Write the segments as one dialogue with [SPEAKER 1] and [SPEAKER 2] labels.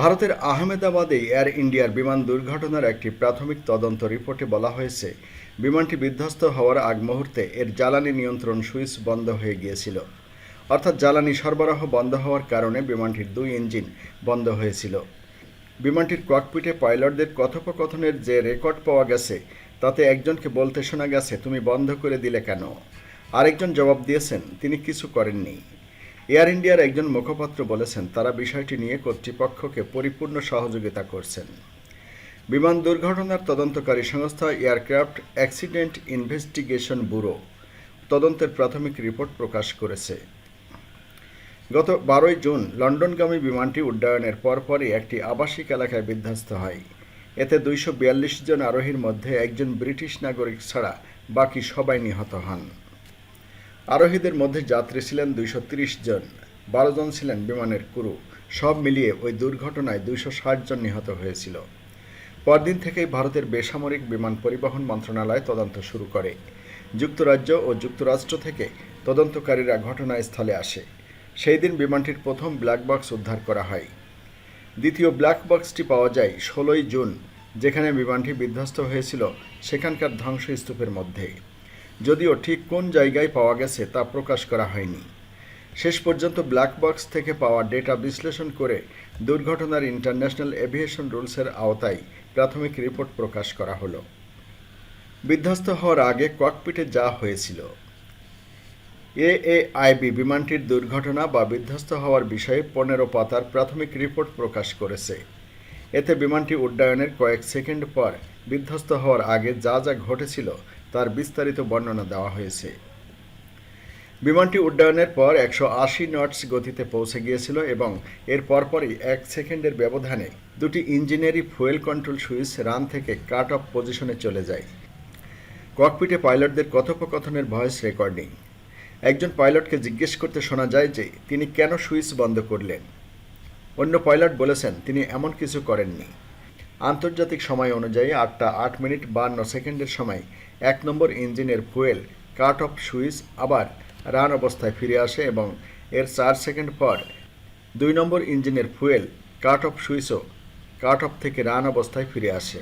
[SPEAKER 1] ভারতের আহমেদাবাদে এয়ার ইন্ডিয়ার বিমান দুর্ঘটনার একটি প্রাথমিক তদন্ত রিপোর্টে বলা হয়েছে, বিমানটি বিধ্বস্ত হওয়ার আগ মুহূর্তে এর জ্বালানি নিয়ন্ত্রণ সুইচ বন্ধ হয়ে গিয়েছিল। অর্থাৎ জ্বালানি সরবরাহ বন্ধ হওয়ার কারণে বিমানটির দুই ইঞ্জিন বন্ধ হয়েছিল। বিমানটির ককপিটে পাইলটদের কথোপকথনের যে রেকর্ড পাওয়া গেছে, তাতে একজনকে বলতে শোনা গেছে, তুমি বন্ধ করে দিলে কেন? আরেকজন জবাব দিয়েছেন, তিনি কিছু করেননি। এয়ার ইন্ডিয়ার একজন মুখপাত্র বলেছেন, তারা বিষয়টি নিয়ে কর্তৃপক্ষকে পরিপূর্ণ সহযোগিতা করছেন। বিমান দুর্ঘটনার তদন্তকারী সংস্থা এয়ারক্রাফট অ্যাক্সিডেন্ট ইনভেস্টিগেশন ব্যুরো তদন্তের প্রাথমিক রিপোর্ট প্রকাশ করেছে। গত বারোই জুন লন্ডনগামী বিমানটি উড্ডয়নের পরপরই একটি আবাসিক এলাকায় বিধ্বস্ত হয়। এতে দুইশো বিয়াল্লিশ জন আরোহীর মধ্যে একজন ব্রিটিশ নাগরিক ছাড়া বাকি সবাই নিহত হন। আরোহীদের মধ্যে যাত্রী ছিলেন দুইশো জন, বারো জন ছিলেন বিমানের ক্রু, সব মিলিয়ে ওই দুর্ঘটনায় দুইশো ষাট জন নিহত হয়েছিল। পরদিন থেকেই ভারতের বেসামরিক বিমান পরিবহন মন্ত্রণালয় তদন্ত শুরু করে। যুক্তরাজ্য ও যুক্তরাষ্ট্র থেকে তদন্তকারীরা ঘটনাস্থলে আসে। সেই দিন বিমানটির প্রথম ব্ল্যাক বক্স উদ্ধার করা হয়। দ্বিতীয় ব্ল্যাক বক্সটি পাওয়া যায় ষোলোই জুন, যেখানে বিমানটি বিধ্বস্ত হয়েছিল সেখানকার ধ্বংসস্তূপের মধ্যে। যদিও ঠিক কোন জায়গায় পাওয়া গেছে তা প্রকাশ করা হয়নি। শেষ পর্যন্ত ব্ল্যাক বক্স থেকে পাওয়া ডেটা বিশ্লেষণ করে দুর্ঘটনার ইন্টারন্যাশনাল এভিয়েশন রুলসের আওতায় প্রাথমিক রিপোর্ট প্রকাশ করা হলো। বিধ্বস্ত হওয়ার আগে ককপিটে যা হয়েছিল। এএআইবি বিমানটির দুর্ঘটনা বা বিধ্বস্ত হওয়ার বিষয়ে পনেরো পাতার প্রাথমিক রিপোর্ট প্রকাশ করেছে। এতে বিমানটি উড্ডয়নের কয়েক সেকেন্ড পর বিধ্বস্ত হওয়ার আগে যা যা ঘটেছিল তার বিস্তারিত বর্ণনা দেওয়া হয়েছে। বিমানটি উড্ডয়নের পর একশো আশি নটস গতিতে পৌঁছে গিয়েছিল এবং এর পরপরই এক সেকেন্ডের ব্যবধানে দুটি ইঞ্জিনিয়ারি ফুয়েল কন্ট্রোল সুইচ রান থেকে কাট অফ পজিশনে চলে যায়। ককপিটে পাইলটদের কথোপকথনের ভয়েস রেকর্ডিং। একজন পাইলটকে জিজ্ঞেস করতে শোনা যায় যে, তিনি কেন সুইচ বন্ধ করলেন? অন্য পাইলট বলেছেন, তিনি এমন কিছু করেননি। আন্তর্জাতিক সময় অনুযায়ী আটটা আট মিনিট বান্ন সেকেন্ডের সময়। এক নম্বর ইঞ্জিনের ফুয়েল, কাট অফ সুইচ আবার রান অবস্থায় ফিরে আসে এবং এর চার সেকেন্ড পর। দুই নম্বর ইঞ্জিনের ফুয়েল, কাট অফ সুইচও কাট অফ থেকে রান অবস্থায় ফিরে আসে।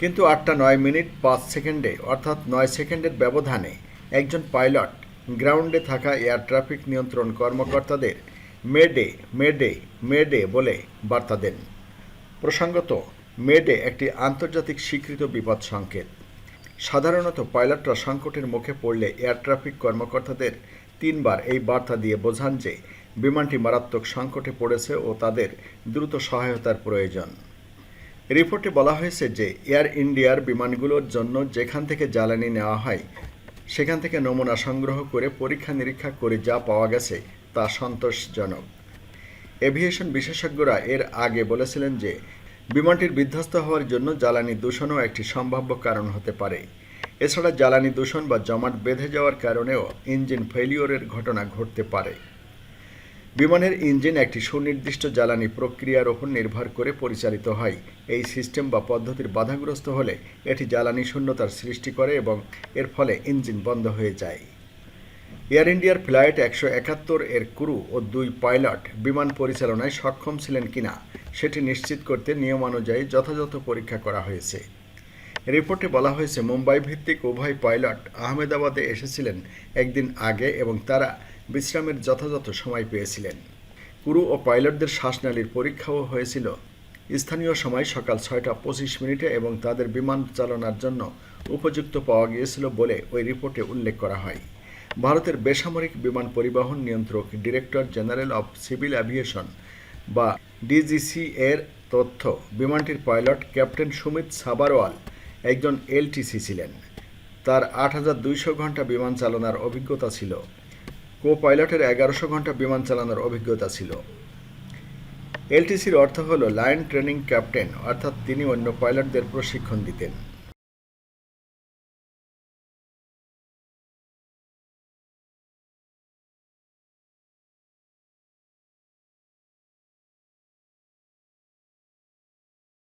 [SPEAKER 1] কিন্তু আটটা নয় মিনিট পাঁচ সেকেন্ডে, অর্থাৎ নয় সেকেন্ডের ব্যবধানে একজন পাইলট গ্রাউন্ডে থাকা এয়ার ট্রাফিক নিয়ন্ত্রণ কর্মকর্তাদের মেডে মেডে মেডে বলে বার্তা দেন। প্রসঙ্গত, মেডে একটি আন্তর্জাতিক স্বীকৃত বিপদ সংকেত। সাধারণত পাইলটরা সংকটের মুখে পড়লে এয়ার ট্রাফিক কর্মকর্তাদের তিনবার এই বার্তা দিয়ে বোঝান যে, বিমানটি মারাত্মক সংকটে পড়েছে ও তাদের দ্রুত সহায়তার প্রয়োজন। রিপোর্টে বলা হয়েছে যে, এয়ার ইন্ডিয়ার বিমানগুলোর জন্য যেখান থেকে জ্বালানি নেওয়া হয়, সেখান থেকে নমুনা সংগ্রহ করে পরীক্ষা নিরীক্ষা করে যা পাওয়া গেছে তা সন্তোষজনক। এভিয়েশন বিশেষজ্ঞরা এর আগে বলেছিলেন যে, বিমানটির বিধ্বস্ত হওয়ার জন্য জ্বালানি দূষণও একটি সম্ভাব্য কারণ হতে পারে। এছাড়া জ্বালানি দূষণ বা জমাট বেঁধে যাওয়ার কারণেও ইঞ্জিন ফেলিওরের ঘটনা ঘটতে পারে। বিমানের ইঞ্জিন একটি সুনির্দিষ্ট জ্বালানি প্রক্রিয়ার ওপর নির্ভর করে পরিচালিত হয়। এই সিস্টেম বা পদ্ধতির বাধাগ্রস্ত হলে এটি জ্বালানি শূন্যতার সৃষ্টি করে এবং এর ফলে ইঞ্জিন বন্ধ হয়ে যায়। এয়ার ইন্ডিয়ার ফ্লাইট একশো একাত্তর এর ক্রু ও দুই পাইলট বিমান পরিচালনায় সক্ষম ছিলেন কিনা সেটি নিশ্চিত করতে নিয়মানুযায়ী যথাযথ পরীক্ষা করা হয়েছে। রিপোর্টে বলা হয়েছে মুম্বাই ভিত্তিক উভয় পাইলট আহমেদাবাদে এসেছিলেন একদিন আগে এবং তারা বিশ্রামের যথাযথ সময় পেয়েছিলেন। ক্রু ও পাইলটদের শ্বাসনালীর পরীক্ষাও হয়েছিল। স্থানীয় সময় সকাল ছয়টা পঁচিশ মিনিটে এবং তাদের বিমান চালনার জন্য উপযুক্ত পাওয়া গিয়েছিল বলে ওই রিপোর্টে উল্লেখ করা হয়। ভারতের বেসামরিক বিমান পরিবহন নিয়ন্ত্রক, director general of civil aviation বা ডিজিসি এর তথ্য, বিমানটির পাইলট ক্যাপ্টেন সুমিত সাবারওয়াল একজন এলটিসি ছিলেন। তার আট হাজার দুইশো ঘণ্টা বিমান চালানোর অভিজ্ঞতা ছিল। কো পাইলটের এগারোশো ঘণ্টা বিমান চালানোর অভিজ্ঞতা ছিল। এলটিসির অর্থ হল লাইন ট্রেনিং ক্যাপ্টেন, অর্থাৎ তিনি অন্য পাইলটদের প্রশিক্ষণ দিতেন।